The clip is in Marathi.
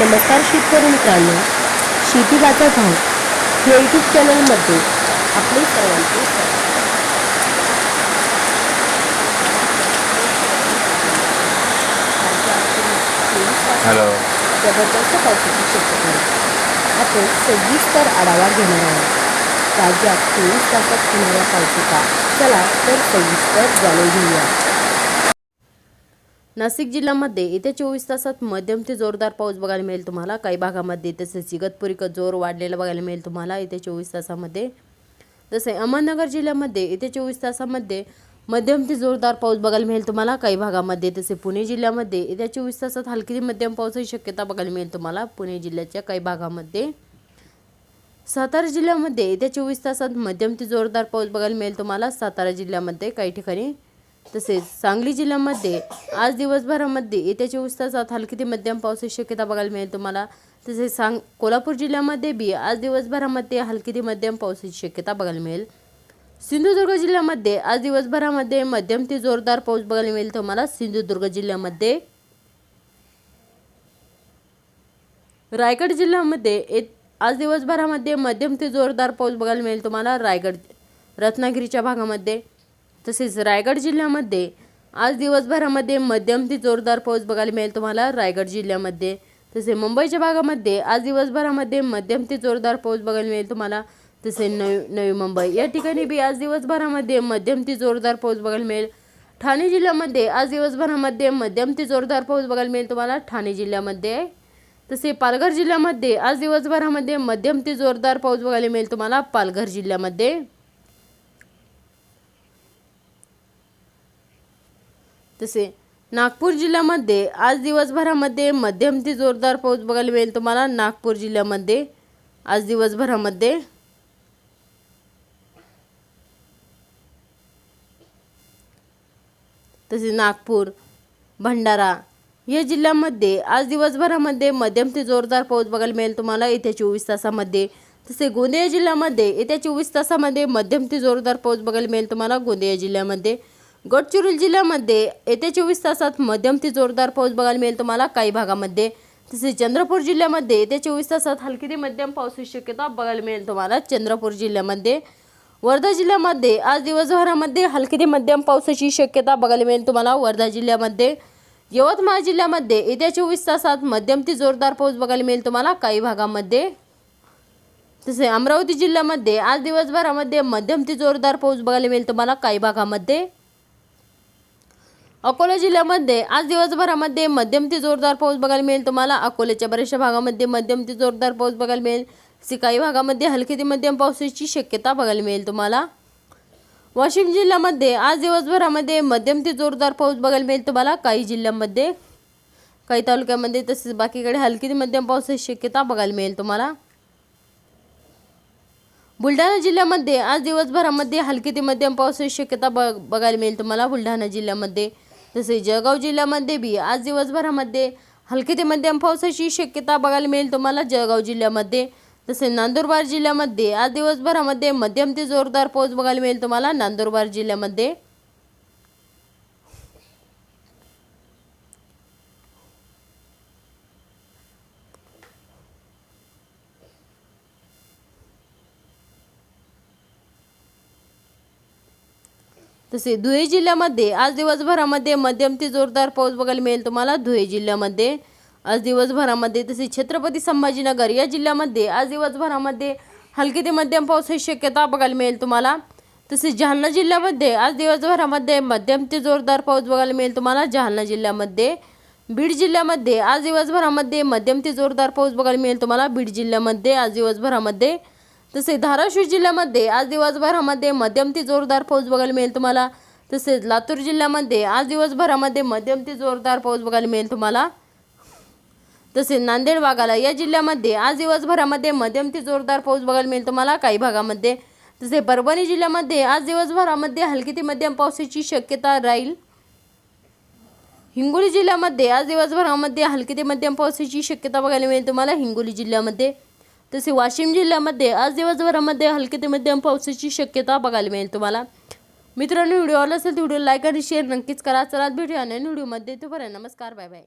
नमस्कार शेतकरी मित्रांनो शेती बाजार भाव या यूट्यूब चॅनलमध्ये आपले सर्वांचे. हॅलो जबरदस्त पावसाची शक्यता. आपण सविस्तर आढावा घेणार आहोत. राज्यात चोवीस तासात होणाऱ्या पावसाचा चला तर सविस्तर जाणून घेऊया. नाशिक जिल्ह्यामध्ये येत्या चोवीस तासात मध्यम ते जोरदार पाऊस बघायला मिळेल तुम्हाला. काही भागामध्ये तसेच इगतपुरी जोर वाढलेला बघायला मिळेल तुम्हाला येत्या चोवीस तासामध्ये. तसे अहमदनगर जिल्ह्यामध्ये येत्या चोवीस तासामध्ये मध्यम ते जोरदार पाऊस बघायला मिळेल तुम्हाला. काही भागामध्ये तसे पुणे जिल्ह्यामध्ये येत्या चोवीस तासात हलकी ते मध्यम पावसाची शक्यता बघायला मिळेल तुम्हाला. पुणे जिल्ह्याच्या काही भागामध्ये सातारा जिल्ह्यामध्ये येत्या चोवीस तासात मध्यम ते जोरदार पाऊस बघायला मिळेल तुम्हाला. सातारा जिल्ह्यामध्ये काही ठिकाणी तसेच सांगली जिल्ह्यामध्ये आज दिवसभरामध्ये येत्या चोवीस तासात हलकी ते मध्यम पावसाची शक्यता बघायला मिळेल तुम्हाला. तसेच सांग कोल्हापूर जिल्ह्यामध्ये बी आज दिवसभरामध्ये हलकी ते मध्यम पावसाची शक्यता बघायला मिळेल. सिंधुदुर्ग जिल्ह्यामध्ये आज दिवसभरामध्ये मध्यम ते जोरदार पाऊस बघायला मिळेल तुम्हाला. सिंधुदुर्ग जिल्ह्यामध्ये रायगड जिल्ह्यामध्ये येत आज दिवसभरामध्ये मध्यम ते जोरदार पाऊस बघायला मिळेल तुम्हाला. रायगड रत्नागिरीच्या भागामध्ये तसेच रायगड जिल्ह्यामध्ये आज दिवसभरामध्ये मध्यम ते जोरदार पाऊस बघायला मिळेल तुम्हाला रायगड जिल्ह्यामध्ये. तसे मुंबईच्या भागामध्ये आज दिवसभरामध्ये मध्यम ते जोरदार पाऊस बघायला मिळेल तुम्हाला तसे नवी नवी मुंबई. या ठिकाणी बी आज दिवसभरामध्ये मध्यम ते जोरदार पाऊस बघायला मिळेल. ठाणे जिल्ह्यामध्ये आज दिवसभरामध्ये मध्यम ते जोरदार पाऊस बघायला मिळेल तुम्हाला ठाणे जिल्ह्यामध्ये. तसे पालघर जिल्ह्यामध्ये आज दिवसभरामध्ये मध्यम ते जोरदार पाऊस बघायला मिळेल तुम्हाला पालघर जिल्ह्यामध्ये. तसे नागपूर जिल्ह्यामध्ये आज दिवसभरामध्ये मध्यम ते जोरदार पाऊस बघायला मिळेल तुम्हाला. नागपूर जिल्ह्यामध्ये आज दिवसभरामध्ये तसे नागपूर भंडारा या जिल्ह्यामध्ये आज दिवसभरामध्ये मध्यम ते जोरदार पाऊस बघायला मिळेल तुम्हाला येत्या चोवीस तासामध्ये. तसे गोंदिया जिल्ह्यामध्ये येत्या चोवीस तासामध्ये मध्यम ते जोरदार पाऊस बघायला मिळेल तुम्हाला गोंदिया जिल्ह्यामध्ये. गडचिरोली जिल्ह्यामध्ये येत्या चोवीस तासात मध्यम ते जोरदार पाऊस बघायला मिळेल. तुम्हाला काही भागामध्ये तसेच चंद्रपूर जिल्ह्यामध्ये येत्या चोवीस तासात हलकी ते मध्यम पावसाची शक्यता बघायला मिळेल तुम्हाला. चंद्रपूर जिल्ह्यामध्ये वर्धा जिल्ह्यामध्ये आज दिवसभरामध्ये हलकी ते मध्यम पावसाची शक्यता बघायला मिळेल तुम्हाला. वर्धा जिल्ह्यामध्ये यवतमाळ जिल्ह्यामध्ये येत्या चोवीस तासात मध्यम ते जोरदार पाऊस बघायला मिळेल तुम्हाला. काही भागामध्ये तसे अमरावती जिल्ह्यामध्ये आज दिवसभरामध्ये मध्यम ते जोरदार पाऊस बघायला मिळेल तुम्हाला. काही भागामध्ये अकोला जिल्ह्यामध्ये आज दिवसभरामध्ये मध्यम ते जोरदार पाऊस बघायला मिळेल तुम्हाला. अकोल्याच्या बऱ्याचशा भागामध्ये मध्यम ते जोरदार पाऊस बघायला मिळेल. सिकाई भागामध्ये हलकी ते मध्यम पावसाची शक्यता बघायला मिळेल तुम्हाला. वाशिम जिल्ह्यामध्ये आज दिवसभरामध्ये मध्यम ते जोरदार पाऊस बघायला मिळेल तुम्हाला. काही जिल्ह्यांमध्ये काही तालुक्यामध्ये तसेच बाकीकडे हलकी ते मध्यम पावसाची शक्यता बघायला मिळेल तुम्हाला. बुलढाणा जिल्ह्यामध्ये आज दिवसभरामध्ये हलकी ते मध्यम पावसाची शक्यता बघ बघायला मिळेल तुम्हाला. बुलढाणा जिल्ह्यामध्ये तसे जळगाव जिल्ह्यामध्ये बी आज दिवसभरामध्ये हलकी ते मध्यम पावसाची शक्यता बघायला मिळेल तुम्हाला जळगाव जिल्ह्यामध्ये. तसे नंदुरबार जिल्ह्यामध्ये आज दिवसभरामध्ये मध्यम ते जोरदार पाऊस बघायला मिळेल तुम्हाला नंदुरबार जिल्ह्यामध्ये. तसे धुळे जिल्ह्यामध्ये आज दिवसभरामध्ये मध्यम ते जोरदार पाऊस बघायला मिळेल तुम्हाला. धुळे जिल्ह्यामध्ये आज दिवसभरामध्ये तसे छत्रपती संभाजीनगर या जिल्ह्यामध्ये आज दिवसभरामध्ये हलकी ते मध्यम पावसाची शक्यता बघायला मिळेल तुम्हाला. तसेच जालना जिल्ह्यामध्ये आज दिवसभरामध्ये मध्यम ते जोरदार पाऊस बघायला मिळेल तुम्हाला. जालना जिल्ह्यामध्ये बीड जिल्ह्यामध्ये आज दिवसभरामध्ये मध्यम ते जोरदार पाऊस बघायला मिळेल तुम्हाला. बीड जिल्ह्यामध्ये आज दिवसभरामध्ये तसे धाराशिव जिल्ह्यामध्ये आज दिवसभरामध्ये मध्यम ते जोरदार पाऊस बघायला मिळेल तुम्हाला. तसेच लातूर जिल्ह्यामध्ये आज दिवसभरामध्ये मध्यम ते जोरदार पाऊस बघायला मिळेल तुम्हाला. तसेच नांदेड भागाला या जिल्ह्यामध्ये आज दिवसभरामध्ये मध्यम ते जोरदार पाऊस बघायला मिळेल तुम्हाला काही भागामध्ये. तसे परभणी जिल्ह्यामध्ये आज दिवसभरामध्ये हलकी ते मध्यम पावसाची शक्यता राहील. हिंगोली जिल्ह्यामध्ये आज दिवसभरामध्ये हलकी ते मध्यम पावसाची शक्यता बघायला मिळेल तुम्हाला हिंगोली जिल्ह्यामध्ये. तसे वाशिम जिल्ह्यामध्ये आज दिवसभरामध्ये हलके ते मध्यम पावसाची शक्यता बघायला मिळेल तुम्हाला. मित्रांनो व्हिडिओ आवडला असेल तर व्हिडिओ लाईक आणि शेअर नक्कीच करा. चला भेटूया नवीन व्हिडिओमध्ये. तोपर्यंत नमस्कार बाय बाय